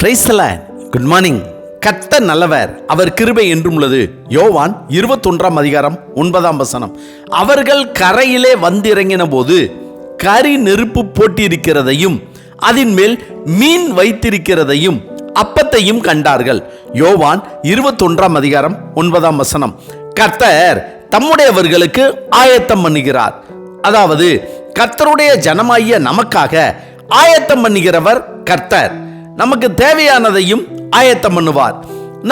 பிரைஸ்ல good morning கத்த நல்லவர். அவர் கிருபை என்றும் உள்ளது. யோவான் இருபத்தொன்றாம் அதிகாரம் ஒன்பதாம் வசனம். அவர்கள் கரையிலே வந்திறங்கின போது கரி நெருப்பு போட்டிருக்கிறதையும் அதன் மேல் மீன் வைத்திருக்கிறதையும் அப்பத்தையும் கண்டார்கள். யோவான் இருபத்தொன்றாம் அதிகாரம் ஒன்பதாம் வசனம். கர்த்தர் தம்முடையவர்களுக்கு ஆயத்தம் பண்ணுகிறார். அதாவது கர்த்தருடைய ஜனமாகிய நமக்காக ஆயத்தம் பண்ணுகிறவர் கர்த்தர். நமக்கு தேவையானதையும் ஆயத்தம் பண்ணுவார்.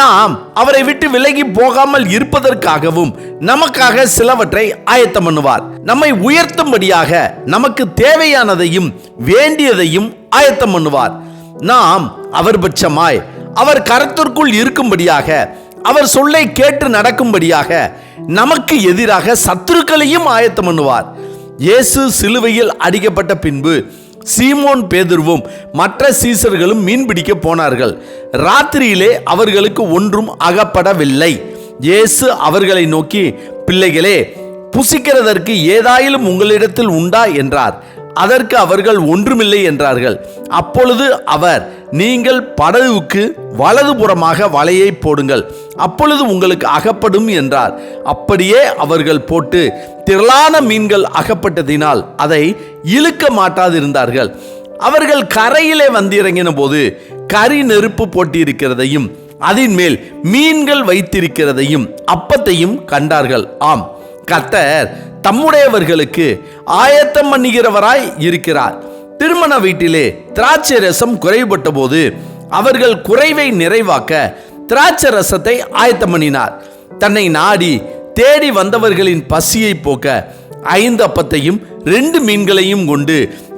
நாம் அவரை விட்டு விலகி போகாமல் இருப்பதற்காகவும் நமக்காக சிலவற்றை ஆயத்தம் பண்ணுவார். நம்மை உயர்த்தும்படியாக நமக்கு தேவையானதையும் வேண்டியதையும் ஆயத்தம் பண்ணுவார். நாம் அவர் பட்சமாய் அவர் கரத்திற்குள் இருக்கும்படியாக அவர் சொல்லை கேட்டு நடக்கும்படியாக நமக்கு எதிராக சத்துருக்களையும் ஆயத்தம் பண்ணுவார். இயேசு சிலுவையில் அடிக்கப்பட்ட பின்பு சீமோன் பேதுருவும் மற்ற சீசர்களும் மீன்பிடிக்க போனார்கள். ராத்திரியிலே அவர்களுக்கு ஒன்றும் அகப்படவில்லை. இயேசு அவர்களை நோக்கி பிள்ளைகளே புசிக்கிறதற்கு ஏதாயிலும் உங்களிடத்தில் உண்டா? என்றார். அதற்கு அவர்கள் ஒன்றுமில்லை என்றார்கள். அப்பொழுது அவர் நீங்கள் படகுக்கு வலதுபுறமாக வலையை போடுங்கள். அப்பொழுது உங்களுக்கு அகப்படும் என்றார். அப்படியே அவர்கள் போட்டு திரளான மீன்கள் அகப்பட்டதினால் அதை இழுக்க மாட்டாதிருந்தார்கள். அவர்கள் கரையிலே வந்திறங்கின போது கரி நெருப்பு போட்டிருக்கிறதையும் அதன் மேல் மீன்கள் வைத்திருக்கிறதையும் அப்பத்தையும் கண்டார்கள். ஆம் கத்தர் தம்முடையவர்களுக்கு ஆயத்தம் பண்ணுகிறவராய் இருக்கிறார். திருமண வீட்டிலே திராட்சை ரசம் குறைபட்ட போது அவர்கள் குறைவை நிறைவாக்க திராட்சை ரசத்தை ஆயத்தம் பண்ணினார். தன்னை நாடி தேடி வந்தவர்களின் பசியை போக்க ஐந்து அப்பத்தையும் ரெண்டு மீன்களையும் கொண்டு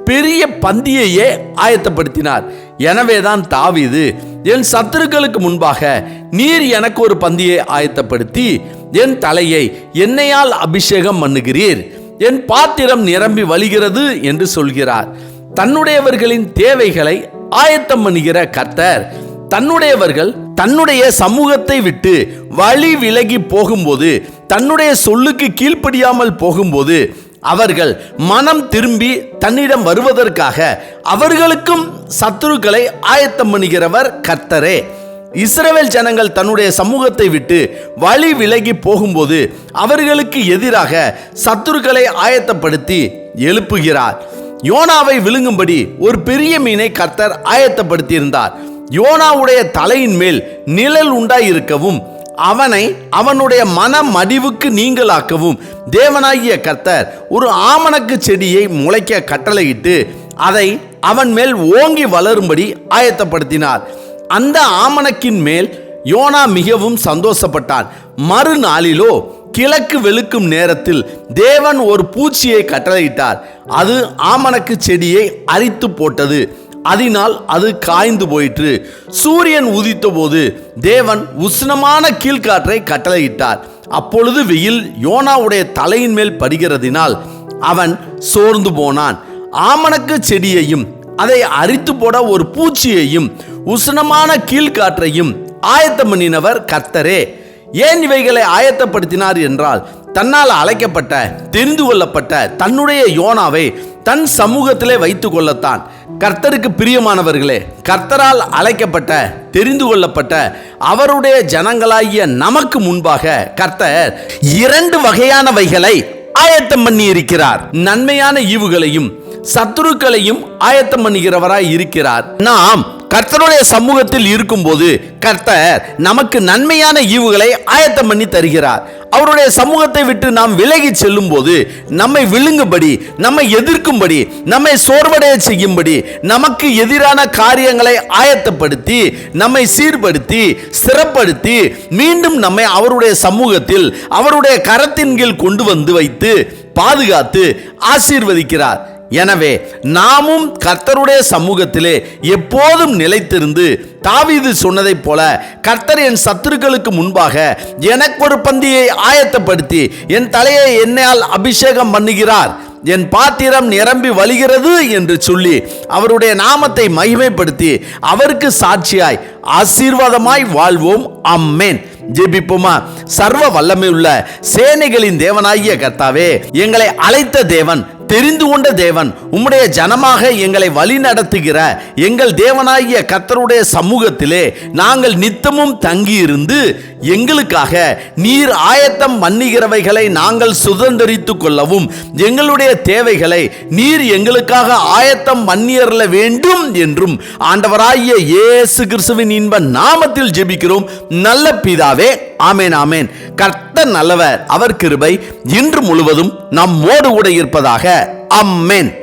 பெரிய பந்தியையே ஆயத்தப்படுத்தினார். எனவேதான் தாவிது என் சத்துருக்களுக்கு முன்பாக நீர் எனக்கு ஒரு பந்தியை ஆயத்தப்படுத்தி என் தலையை எண்ணெயால் அபிஷேகம் பண்ணுகிறீர். என் பாத்திரம் நிரம்பி வழிகிறது என்று சொல்கிறார். தன்னுடையவர்களின் தேவைகளை ஆயத்தம் பண்ணுகிற கர்த்தர் தன்னுடையவர்கள் தன்னுடைய சமூகத்தை விட்டு வழி விலகி போகும்போது தன்னுடைய சொல்லுக்கு கீழ்ப்படியாமல் போகும்போது அவர்கள் மனம் திரும்பி தன்னிடம் வருவதற்காக அவர்களுக்கும் சத்துருக்களை ஆயத்தம் பண்ணுகிறவர் கர்த்தரே. இஸ்ரேல் ஜனங்கள் தன்னுடைய சமூகத்தை விட்டு வழி விலகி போகும்போது அவர்களுக்கு எதிராக சத்துருக்களை ஆயத்தப்படுத்தி எழுப்புகிறார். யோனாவை விழுங்கும்படி ஒரு பெரிய மீனை கர்த்தர் ஆயத்தப்படுத்தியிருந்தார். யோனாவுடைய தலையின் மேல் நிழல் உண்டாயிருக்கவும் அவனை அவனுடைய மன மடிவுக்கு நீங்களாக்கவும் தேவனாகிய கர்த்தர் ஒரு ஆமணக்கு செடியை முளைக்க கட்டளையிட்டு அதை அவன் மேல் ஓங்கி வளரும்படி ஆயத்தப்படுத்தினார். அந்த ஆமணக்கின் மேல் யோனா மிகவும் சந்தோஷப்பட்டான். மறுநாளிலோ கிழக்கு வெளுக்கும் நேரத்தில் தேவன் ஒரு பூச்சியை கட்டளையிட்டார். அது ஆமணக்கு செடியை அரித்து போட்டது. அதனால் அது காய்ந்து போயிற்று. சூரியன் உதித்த போது தேவன் உஷ்ணமான கீழ்காற்றை கட்டளையிட்டார். அப்பொழுது வெயில் யோனாவுடைய தலையின் மேல் படுகிறதினால் அவன் சோர்ந்து போனான். ஆமணக்கு செடியையும் அதை அரித்து போட ஒரு பூச்சியையும் உஷ்ணமான கீழ்காற்றையும் ஆயத்தம் பண்ணினவர் கர்த்தரே. ஏன் இவைகளை ஆயத்தப்படுத்தினார் என்றால் தன்னால் அழைக்கப்பட்ட தெரிந்து கொள்ளப்பட்ட தன்னுடைய யோனாவை தன் சமூகத்திலே வைத்து கொள்ளத்தான். கர்த்தருக்கு பிரியமானவர்களே கர்த்தரால் அழைக்கப்பட்ட தெரிந்து கொள்ளப்பட்ட அவருடைய ஜனங்களாகிய நமக்கு முன்பாக கர்த்தர் இரண்டு வகையானவைகளை ஆயத்தம் பண்ணி இருக்கிறார் நன்மையான ஈவுகளையும் சத்துருக்களையும் ஆயத்தம் பண்ணுகிறவராய் இருக்கிறார். நாம் கர்த்தருடைய சமூகத்தில் இருக்கும்போது கர்த்தர் நமக்கு நன்மையான ஈவுகளை ஆயத்தம் பண்ணி தருகிறார். அவருடைய சமூகத்தை விட்டு நாம் விலகி செல்லும் போது நம்மை விழுங்கும்படி நம்மை எதிர்க்கும்படி நம்மை சோர்வடைய செய்யும்படி நமக்கு எதிரான காரியங்களை ஆயத்தப்படுத்தி நம்மை சீர்படுத்தி ஸ்திரப்படுத்தி மீண்டும் நம்மை அவருடைய சமூகத்தில் அவருடைய கரத்தின் கீழ் கொண்டு வந்து வைத்து பாதுகாத்து ஆசீர்வதிக்கிறார். எனவே நாமும் கர்த்தருடைய சமூகத்திலே எப்போதும் நிலைத்திருந்து தாவீது சொன்னதைப் போல கர்த்தர் என் சத்துருக்களுக்கு முன்பாக எனக்கு ஒரு பந்தியை ஆயத்தப்படுத்தி என் தலையை என்னால் அபிஷேகம் பண்ணுகிறார். என் பாத்திரம் நிரம்பி வழிகிறது என்று சொல்லி அவருடைய நாமத்தை மகிமைப்படுத்தி அவருக்கு சாட்சியாய் ஆசீர்வாதமாய் வாழ்வோம். அம்மேன் ஜெபிப்போமா? சர்வ வல்லமை உள்ள சேனைகளின் தேவனாகிய கர்த்தாவே எங்களை அழைத்த தேவன் தெரிந்து கொண்ட தேவன் உம்முடைய ஜனமாக எங்களை வழி நடத்துகிற எங்கள் தேவனாகிய கர்த்தருடைய சமூகத்திலே நாங்கள் நித்தமும் தங்கியிருந்து எங்களுக்காக நீர் ஆயத்தம் பண்ணுகிறவைகளை நாங்கள் சுதந்திரித்து கொள்ளவும் எங்களுடைய தேவைகளை நீர் எங்களுக்காக ஆயத்தம் பண்ணியறல வேண்டும் என்றும் ஆண்டவராகிய இயேசு கிறிஸ்துவின் இன்ப நாமத்தில் ஜெபிக்கிறோம். நல்ல பிதாவே ஆமேன் ஆமேன். கர்த்தர் நல்லவர் அவர் கிருபை இன்று முழுவதும் நம்மோடு கூட இருப்பதாக. அம்மேன்